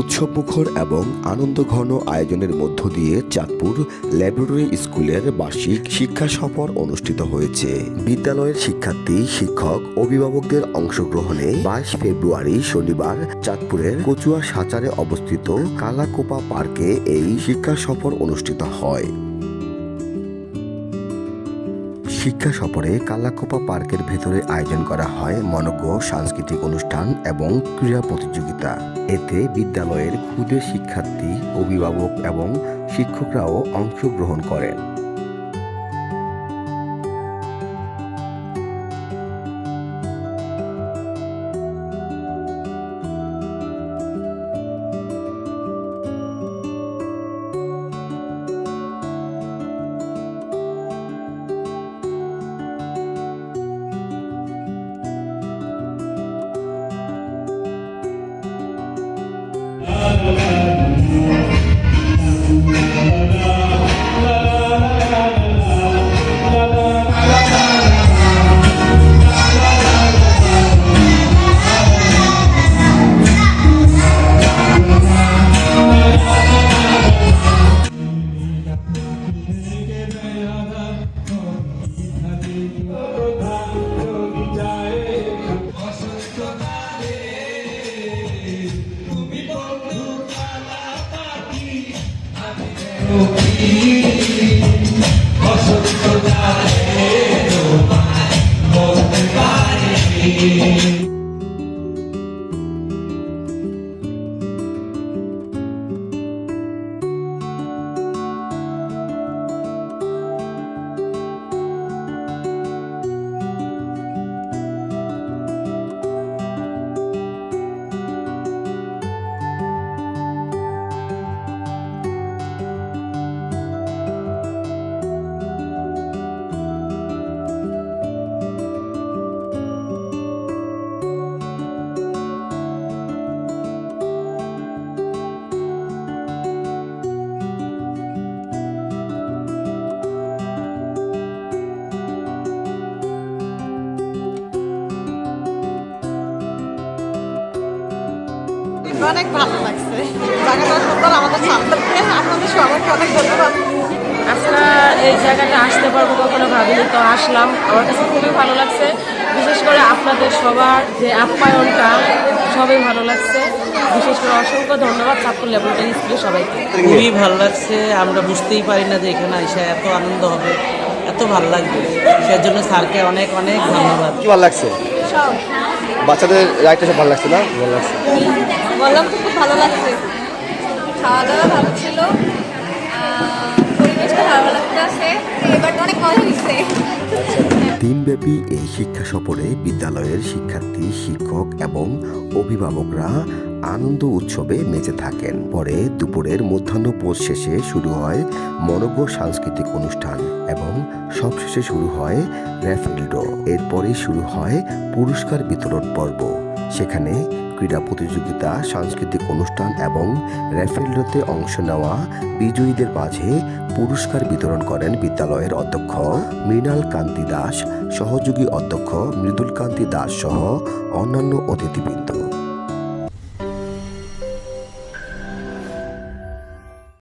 উৎসবমুখর এবং আনন্দঘন আয়োজনের মধ্য দিয়ে চাঁদপুর ল্যাবরেটরি স্কুলের বার্ষিক শিক্ষা সফর অনুষ্ঠিত হয়েছে। বিদ্যালয়ের শিক্ষার্থী, শিক্ষক, অভিভাবকদের অংশগ্রহণে বাইশ ফেব্রুয়ারি শনিবার চাঁদপুরের কচুয়া সাচারে অবস্থিত কালাকোপা পার্কে এই শিক্ষা সফর অনুষ্ঠিত হয়। শিক্ষা সফরে কালাকোপা পার্কের ভেতরে আয়োজন করা হয় মনজ্ঞ সাংস্কৃতিক অনুষ্ঠান এবং ক্রীড়া প্রতিযোগিতা। এতে বিদ্যালয়ের ক্ষুদে শিক্ষার্থী, অভিভাবক এবং শিক্ষকরাও অংশগ্রহণ করেন। অনেক ভালো লাগছে। জায়গাটা সুন্দর আমাদের ছাত্রকে আপনাদের সবাইকে অনেক ধন্যবাদ। আজকে এই জায়গাটা আসতে পারব কখনো ভাবিনি তো আসলাম। আমার কাছে খুবই ভালো লাগছে। বিশেষ করে আপনাদের সবার যে আপ্যায়নটা সবই ভালো লাগছে। বিশেষ করে অসংখ্য ধন্যবাদ চাঁদপুর ল্যাবরেটরি স্কুলের সবাইকে। খুবই ভালো লাগছে আমরা বুঝতেই পারি না যে এখানে এসে এত আনন্দ হবে এত ভালো লাগবে। সেজন্য স্যারকে অনেক অনেক ধন্যবাদ। কি ভালো লাগছে? সব। বাচ্চাদের রাইডটা সব ভালো লাগছে না? ভালো লাগছে। বললাম তো খুব ভালো লাগছে। খাওয়া দাওয়া ভালো ছিল। পরিবেশটা ভালো লাগতেছে এবারটা অনেক মজা হয়েছে। দিনব্যাপী এই শিক্ষা সফরে বিদ্যালয়ের শিক্ষার্থী শিক্ষক এবং অভিভাবকরা আনন্দ উৎসবে মেতে থাকেন। পরে দুপুরের মধ্যাহ্নভোজ শেষে শুরু হয় মনজ্ঞ সাংস্কৃতিক অনুষ্ঠান এবং সবশেষে শুরু হয় র্যাফেল ড্র। এরপরে শুরু হয় পুরস্কার বিতরণ পর্ব। সেখানে ক্রীড়া প্রতিযোগিতা, সাংস্কৃতিক অনুষ্ঠান এবং র্যাফেলডোতে অংশ নেওয়া বিজয়ীদের মাঝে পুরস্কার বিতরণ করেন বিদ্যালয়ের অধ্যক্ষ মৃণাল কান্তি দাস, সহযোগী অধ্যক্ষ মৃদুল কান্তি দাস সহ অন্যান্য অতিথিবৃন্দ।